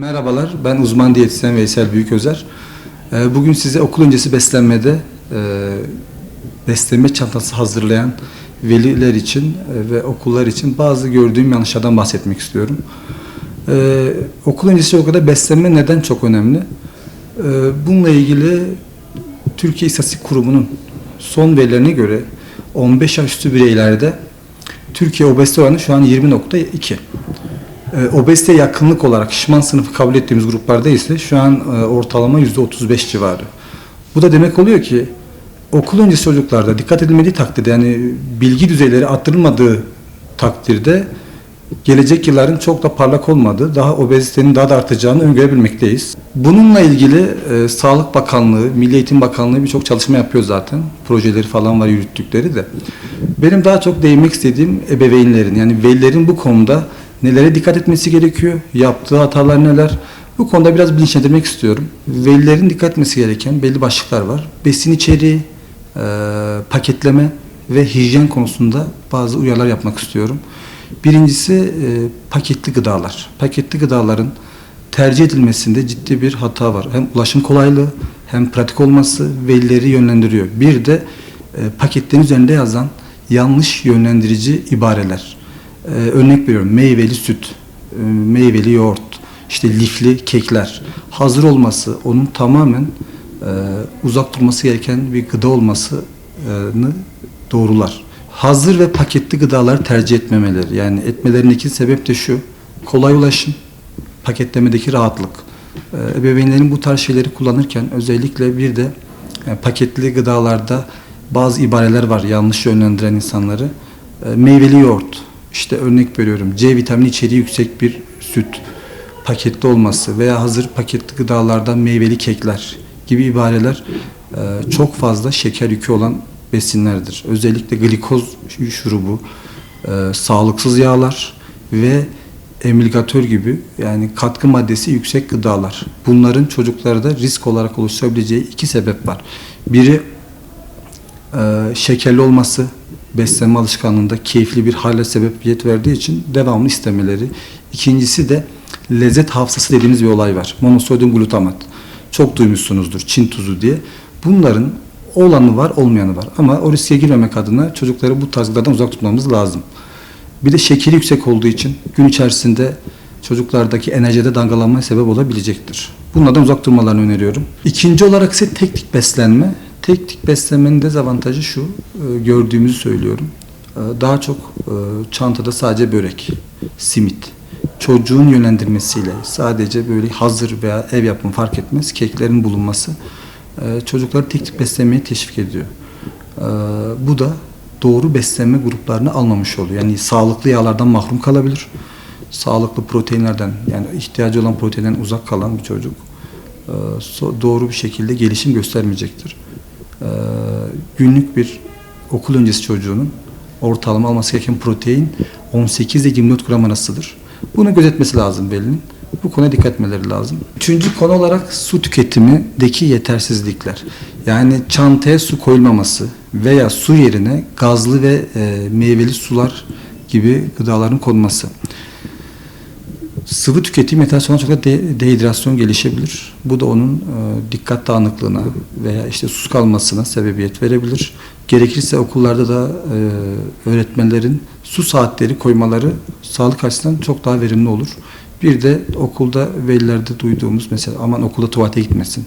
Merhabalar, ben uzman diyetisyen Veysel Büyüközer. Ee, Bugün size okul öncesi beslenmede e, beslenme çantası hazırlayan veliler için e, ve okullar için bazı gördüğüm yanlışlardan bahsetmek istiyorum. Ee, Okul öncesi okulda beslenme neden çok önemli? Ee, Bununla ilgili Türkiye İstatistik Kurumu'nun son verilerine göre 15 yaş üstü bireylerde Türkiye obezite oranı şu an 20.2. E, obezite yakınlık olarak şişman sınıfı kabul ettiğimiz gruplarda ise şu an e, ortalama %35 civarı. Bu da demek oluyor ki okul öncesi çocuklarda dikkat edilmediği takdirde yani bilgi düzeyleri arttırılmadığı takdirde gelecek yılların çok da parlak olmadığı, daha obezitenin daha da artacağını öngörebilmekteyiz. Bununla ilgili e, Sağlık Bakanlığı, Milli Eğitim Bakanlığı birçok çalışma yapıyor zaten. Projeleri falan var yürüttükleri de. Benim daha çok değinmek istediğim ebeveynlerin yani velilerin bu konuda nelere dikkat etmesi gerekiyor, yaptığı hatalar neler? Bu konuda biraz bilinçlendirmek istiyorum. Velilerin dikkat etmesi gereken belli başlıklar var. Besin içeriği, e, paketleme ve hijyen konusunda bazı uyarılar yapmak istiyorum. Birincisi e, paketli gıdalar. Paketli gıdaların tercih edilmesinde ciddi bir hata var. Hem ulaşım kolaylığı hem pratik olması velileri yönlendiriyor. Bir de e, paketlerin üzerinde yazan yanlış yönlendirici ibareler. E, örnek veriyorum meyveli süt, e, meyveli yoğurt, işte lifli kekler. Hazır olması onun tamamen e, uzak durması gereken bir gıda olmasını doğrular. Hazır ve paketli gıdalar tercih etmemeleri. Yani etmelerindeki sebep de şu. Kolay ulaşım, paketlemedeki rahatlık. Ee, Ebeveynlerin bu tarz şeyleri kullanırken özellikle bir de e, paketli gıdalarda bazı ibareler var yanlış yönlendiren insanları. Ee, Meyveli yoğurt, işte örnek veriyorum C vitamini içeriği yüksek bir süt paketli olması veya hazır paketli gıdalardan meyveli kekler gibi ibareler e, çok fazla şeker yükü olan besinlerdir. Özellikle glikoz şurubu, e, sağlıksız yağlar ve emilgatör gibi yani katkı maddesi yüksek gıdalar. Bunların çocuklarda risk olarak oluşturabileceği iki sebep var. Biri e, şekerli olması beslenme alışkanlığında keyifli bir hale sebebiyet verdiği için devamlı istemeleri. İkincisi de lezzet hafızası dediğimiz bir olay var. Monosodyum glutamat. Çok duymuşsunuzdur Çin tuzu diye. Bunların olanı var, olmayanı var. Ama o riske girmemek adına çocukları bu tarz uzak tutmamız lazım. Bir de şekeri yüksek olduğu için gün içerisinde çocuklardaki enerjide dalgalanmaya sebep olabilecektir. Bunlardan uzak durmalarını öneriyorum. İkinci olarak ise teknik beslenme. Teknik beslenmenin dezavantajı şu, e, gördüğümüzü söylüyorum. E, Daha çok e, çantada sadece börek, simit, çocuğun yönlendirmesiyle sadece böyle hazır veya ev yapımı fark etmez keklerin bulunması çocukları teknik beslenmeye teşvik ediyor. Bu da doğru beslenme gruplarını almamış oluyor. Yani sağlıklı yağlardan mahrum kalabilir. Sağlıklı proteinlerden yani ihtiyacı olan proteinden uzak kalan bir çocuk doğru bir şekilde gelişim göstermeyecektir. E, Günlük bir okul öncesi çocuğunun ortalama alması gereken protein 18 ile 24 gram arasıdır. Bunu gözetmesi lazım velinin. Bu konuya dikkat etmeleri lazım. Üçüncü konu olarak su tüketimindeki yetersizlikler. Yani çantaya su koyulmaması veya su yerine gazlı ve e, meyveli sular gibi gıdaların konması. Sıvı tüketim yetersiz olan çocukta de, dehidrasyon gelişebilir. Bu da onun e, dikkat dağınıklığına veya işte sus kalmasına sebebiyet verebilir. Gerekirse okullarda da e, öğretmenlerin su saatleri koymaları sağlık açısından çok daha verimli olur. Bir de okulda velilerde duyduğumuz mesela aman okulda tuvalete gitmesin,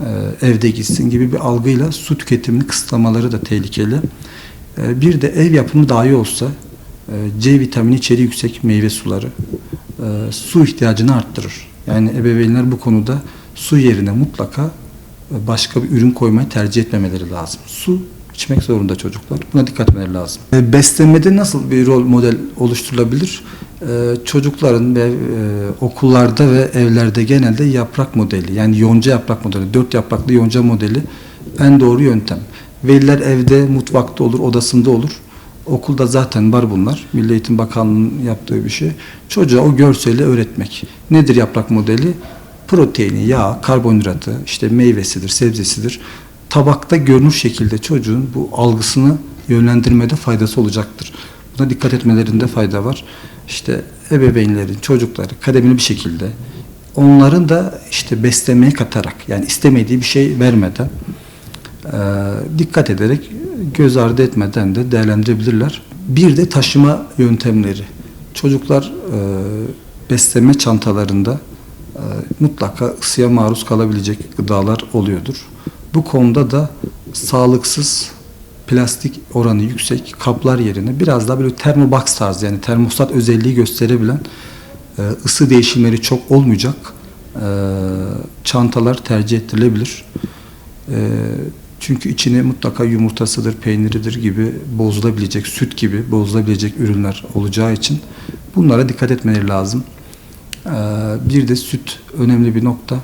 e, evde gitsin gibi bir algıyla su tüketimini kısıtlamaları da tehlikeli. E, bir de ev yapımı dahi olsa e, C vitamini içeriği yüksek meyve suları e, su ihtiyacını arttırır. Yani ebeveynler bu konuda su yerine mutlaka e, başka bir ürün koymayı tercih etmemeleri lazım. Su içmek zorunda çocuklar. Buna dikkat etmeleri lazım. E, Beslenmede nasıl bir rol model oluşturulabilir? E, Çocukların ve okullarda ve evlerde genelde yaprak modeli yani yonca yaprak modeli, dört yapraklı yonca modeli en doğru yöntem. Veliler evde, mutfakta olur, odasında olur. Okulda zaten var bunlar. Milli Eğitim Bakanlığı'nın yaptığı bir şey. Çocuğa o görseli öğretmek. Nedir yaprak modeli? Proteini, yağ, karbonhidratı, işte meyvesidir, sebzesidir. Tabakta görünür şekilde çocuğun bu algısını yönlendirmede faydası olacaktır. Buna dikkat etmelerinde fayda var. İşte ebeveynlerin, çocukları kademeli bir şekilde onların da işte beslemeye katarak yani istemediği bir şey vermeden e, dikkat ederek göz ardı etmeden de değerlendirebilirler. Bir de taşıma yöntemleri. Çocuklar e, besleme çantalarında e, mutlaka ısıya maruz kalabilecek gıdalar oluyordur. Bu konuda da sağlıksız plastik oranı yüksek kaplar yerine biraz daha böyle termobox tarzı yani termostat özelliği gösterebilen e, ısı değişimleri çok olmayacak e, çantalar tercih edilebilir. E, çünkü içine mutlaka yumurtasıdır, peyniridir gibi bozulabilecek, süt gibi bozulabilecek ürünler olacağı için bunlara dikkat etmeleri lazım. Ee, Bir de süt önemli bir nokta.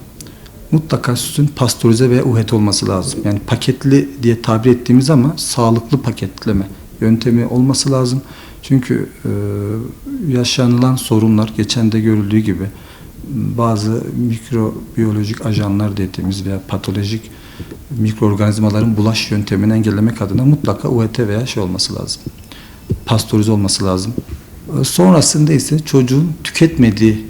Mutlaka sütün pastörize ve UHT olması lazım. Yani paketli diye tabir ettiğimiz ama sağlıklı paketleme yöntemi olması lazım. Çünkü e, yaşanılan sorunlar geçen de görüldüğü gibi bazı mikrobiyolojik ajanlar dediğimiz veya patolojik mikroorganizmaların bulaş yöntemini engellemek adına mutlaka UHT veya şey olması lazım. Pastörize olması lazım. E, Sonrasında ise çocuğun tüketmediği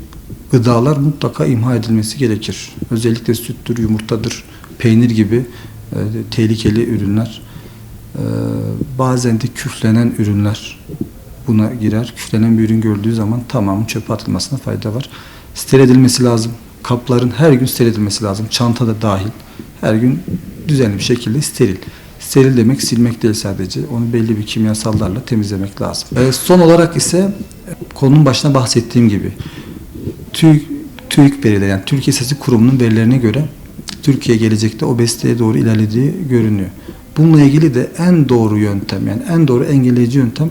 gıdalar mutlaka imha edilmesi gerekir. Özellikle süttür, yumurtadır, peynir gibi e, tehlikeli ürünler. E, bazen de küflenen ürünler buna girer. Küflenen bir ürün gördüğü zaman tamamı çöpe atılmasına fayda var. Steril edilmesi lazım. Kapların her gün steril edilmesi lazım. Çanta da dahil. Her gün düzenli bir şekilde steril. Steril demek silmek değil sadece. Onu belli bir kimyasallarla temizlemek lazım. E, son olarak ise konunun başına bahsettiğim gibi TÜİK, TÜİK verileri yani Türkiye İstatistik Kurumu'nun verilerine göre Türkiye gelecekte obeziteye doğru ilerlediği görünüyor. Bununla ilgili de en doğru yöntem yani en doğru engelleyici yöntem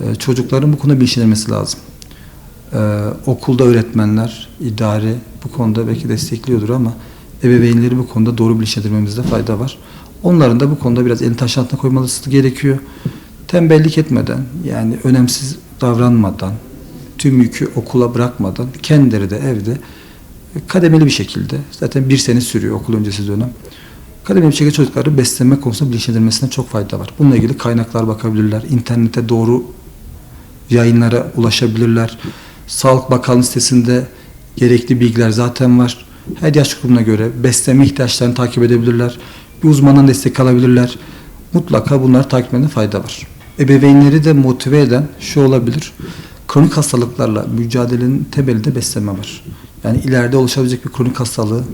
e, çocukların bu konuda bilinçlenmesi lazım. Ee, okulda öğretmenler, idare bu konuda belki destekliyordur ama ebeveynleri bu konuda doğru bilinçlendirmemizde fayda var. Onların da bu konuda biraz elini taş altına koyması gerekiyor. Tembellik etmeden yani önemsiz davranmadan, tüm yükü okula bırakmadan kendileri de evde kademeli bir şekilde zaten bir sene sürüyor okul öncesi dönem. Kademeli bir şekilde çocukları beslenme konusunda bilinçlendirmesine çok fayda var. Bununla ilgili kaynaklar bakabilirler. İnternete doğru yayınlara ulaşabilirler. Sağlık Bakanlığı sitesinde gerekli bilgiler zaten var. Her yaş grubuna göre beslenme ihtiyaçlarını takip edebilirler. Bir uzmandan destek alabilirler. Mutlaka bunları takip etmede fayda var. Ebeveynleri de motive eden şu olabilir. Kronik hastalıklarla mücadelenin temelinde beslenme var. Yani ileride oluşabilecek bir kronik hastalığı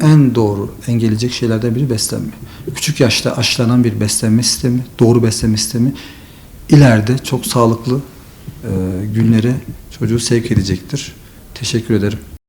en doğru engelleyecek şeylerden biri beslenme. Küçük yaşta aşılanan bir beslenme sistemi, doğru beslenme sistemi ileride çok sağlıklı günlere çocuğu sevk edecektir. Teşekkür ederim.